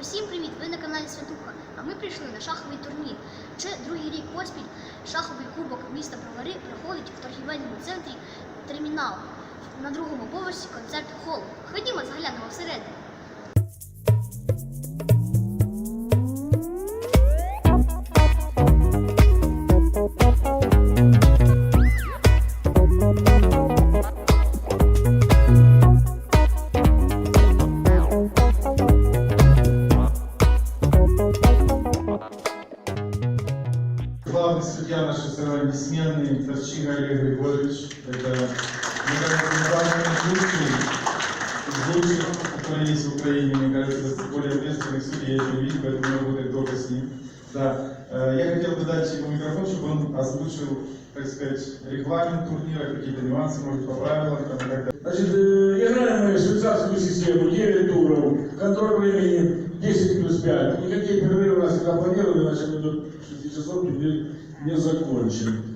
Усім привіт! Ви на каналі Святуха. А ми прийшли на шаховий турнір. Це другий рік поспіль шаховий кубок міста Бровари проходить в торгівельному центрі Термінал на другому поверсі концерт холу. Ходімо, заглянемо всередину. Бессменный Торчиха Олег Григорьевич. Это, мне кажется, лучший из лучших, которые есть в Украине. Мне кажется, это более ответственных судей я не видел, поэтому работает только с ним. Да. Э, Я хотел бы дать ему микрофон, чтобы он озвучил, так сказать, регламент турнира, какие-то нюансы, может, по правилам там, и так далее. Значит, э, играем мы швейцарскую систему, 9 туров, контроль времени 10 плюс 5. Никаких перерывов у нас всегда планировали, иначе мы до 6 часов не закончим.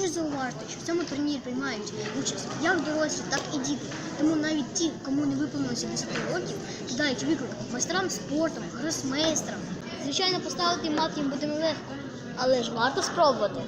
Хочу зауважити, що в цьому турнірі приймають участь як дорослі, так і діти. Тому навіть ті, кому не виповнилося 10 років, кидають виклик майстрам спорту, гросмейстрам. Звичайно, поставити мат їм буде нелегко, але ж варто спробувати.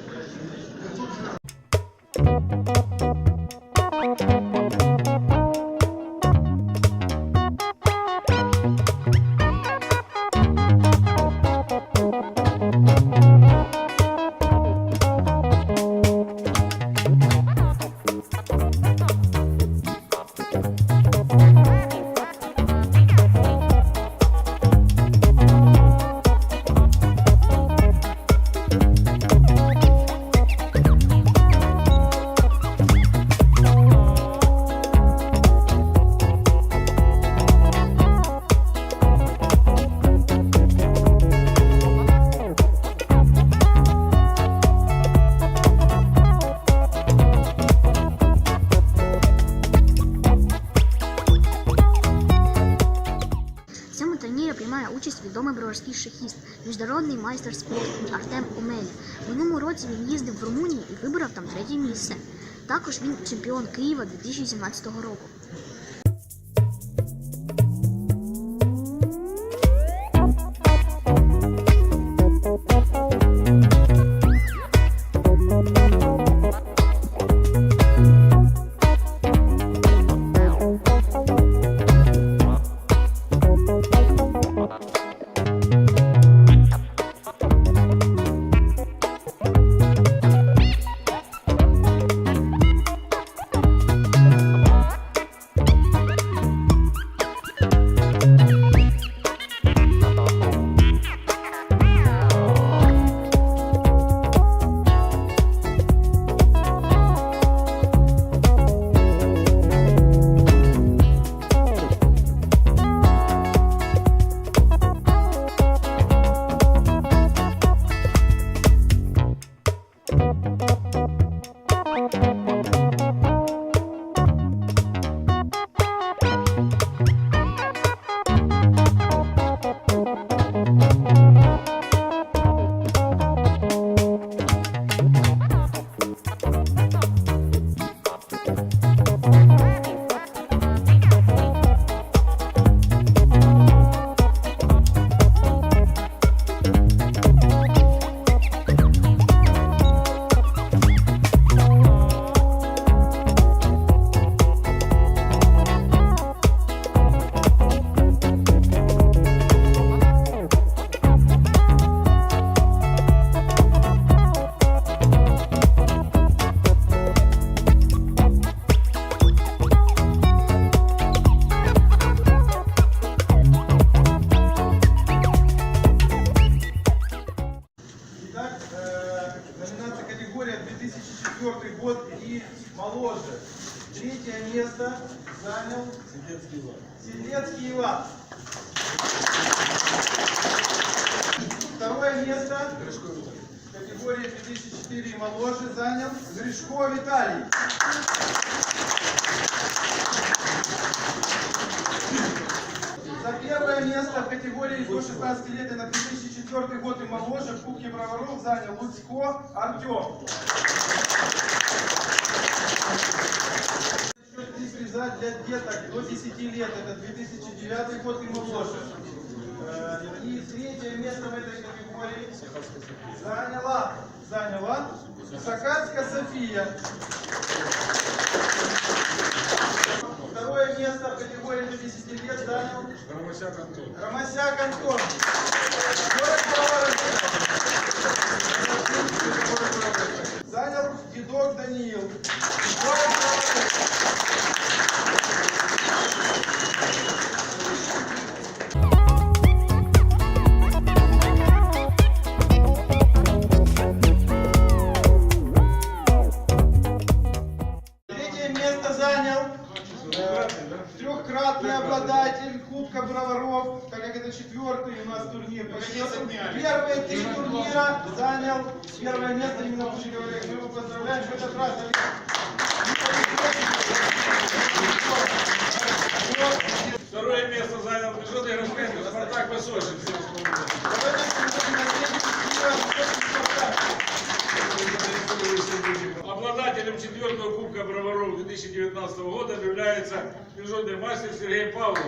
міжнародний майстер спорту Артем Омеля. В минулому році він їздив в Румунію і вибрав там третє місце. Також він чемпіон Києва 2017 року. третье место занял Селецкий Иван. Селецкий Иван. Второе место в категории 2004 и моложе занял Гришко Виталий. За первое место в категории до 16 лет и на 2004 год и моложе в Кубке Проворов занял Луцко Артем. Для деток до 10 лет, это 2009 год и моложе. Э, И третье место в этой категории заняла, заняла Сакатска София. Второе место в категории до 10 лет занял Ромасяк Антон. Ромасяк Антон. Занял дедок Даниил. Первые три турнира занял первое место именно в Броваров. Мы его поздравляем в этот раз. Второе место занял Международный гроссмейстер Спартак Высочин. Обладателем четвертого Кубка Броваров 2019 года является международный мастер Сергей Павлов.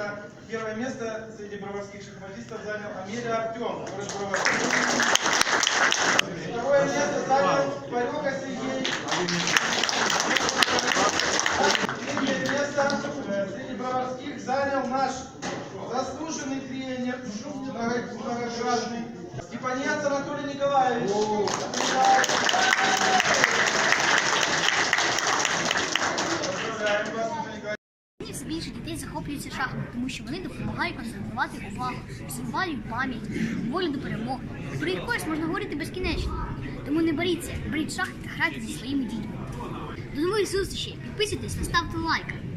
Это первое место среди броварских шахматистов занял Амелия Артем, город. Второе место занял Парюка Сергей. Третье место э, среди броварских занял наш заслуженный тренер, много- многократный, Степанец Анатолий Николаевич. Шахами, тому що вони допомагають концентрувати увагу, розвивають пам'ять, волю до перемоги. Про їх користь можна говорити безкінечно. Тому не боріться, беріть шахи та грайте зі своїми дітьми. До нових зустрічей, підписуйтесь та ставте лайк.